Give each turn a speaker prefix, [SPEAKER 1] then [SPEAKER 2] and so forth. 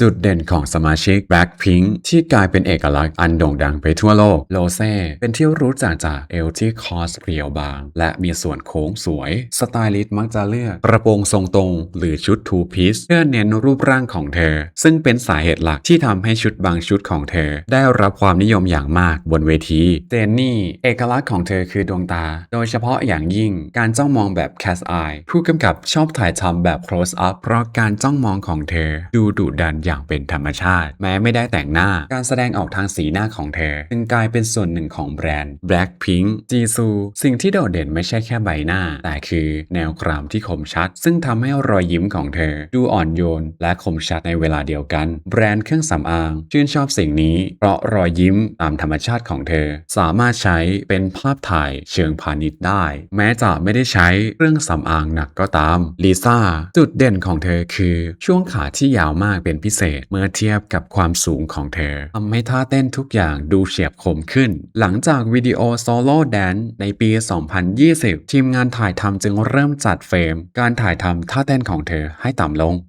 [SPEAKER 1] จุดเด่นของสมาชิก Blackpink ที่กลายเป็นเอกลักษณ์อันโด่งดังไปทั่วโลก โลเซ่เป็นที่รู้จักจากเอวที่คอสเรียวบาง และมีส่วนโค้งสวย สไตลิสต์มักจะเลือกกระโปรงทรงตรง หรือชุดทูพีซเพื่อเน้นรูปร่างของเธอ ซึ่งเป็นสาเหตุหลักที่ทำให้ชุดบางชุดของเธอ ได้รับความนิยมอย่างมากบนเวทีเจนนี่ เอกลักษณ์ของเธอคือดวงตา โดยเฉพาะอย่างยิ่งการจ้องมองแบบ cat eye ผู้กำกับชอบถ่ายทำแบบ close up เพราะการจ้องมองของเธอ ดูดุดันอย่างเป็นธรรมชาติ แม้ไม่ได้แต่งหน้า การแสดงออกทางสีหน้าของเธอจึงกลายเป็นส่วนหนึ่งของแบรนด์ Blackpink จีซูสิ่งที่โดดเด่นไม่ใช่แค่ใบหน้า แต่คือแนวกรามที่คมชัด ซึ่งทำให้รอยยิ้มของเธอ ดูอ่อนโยน และคมชัดในเวลาเดียวกัน แบรนด์เครื่องสำอาง ชื่นชอบสิ่งนี้ เพราะรอยยิ้มตามธรรมชาติของเธอ สามารถใช้เป็นภาพถ่ายเชิงพาณิชย์ได้ แม้จะไม่ได้ใช้เครื่องสำอางหนักก็ตามลิซ่าจุดเด่นของเธอคือช่วงขาที่ยาวมากเป็นพิเศษเมื่อเทียบกับความสูงของเธอทำให้ท่าเต้นทุกอย่างดูเฉียบคมขึ้น หลังจากวิดีโอโซโล่แดนในปี 2020 ทีมงานถ่ายทำจึงเริ่มจัดเฟรม การถ่ายทำท่าเต้นของเธอให้ต่ำลง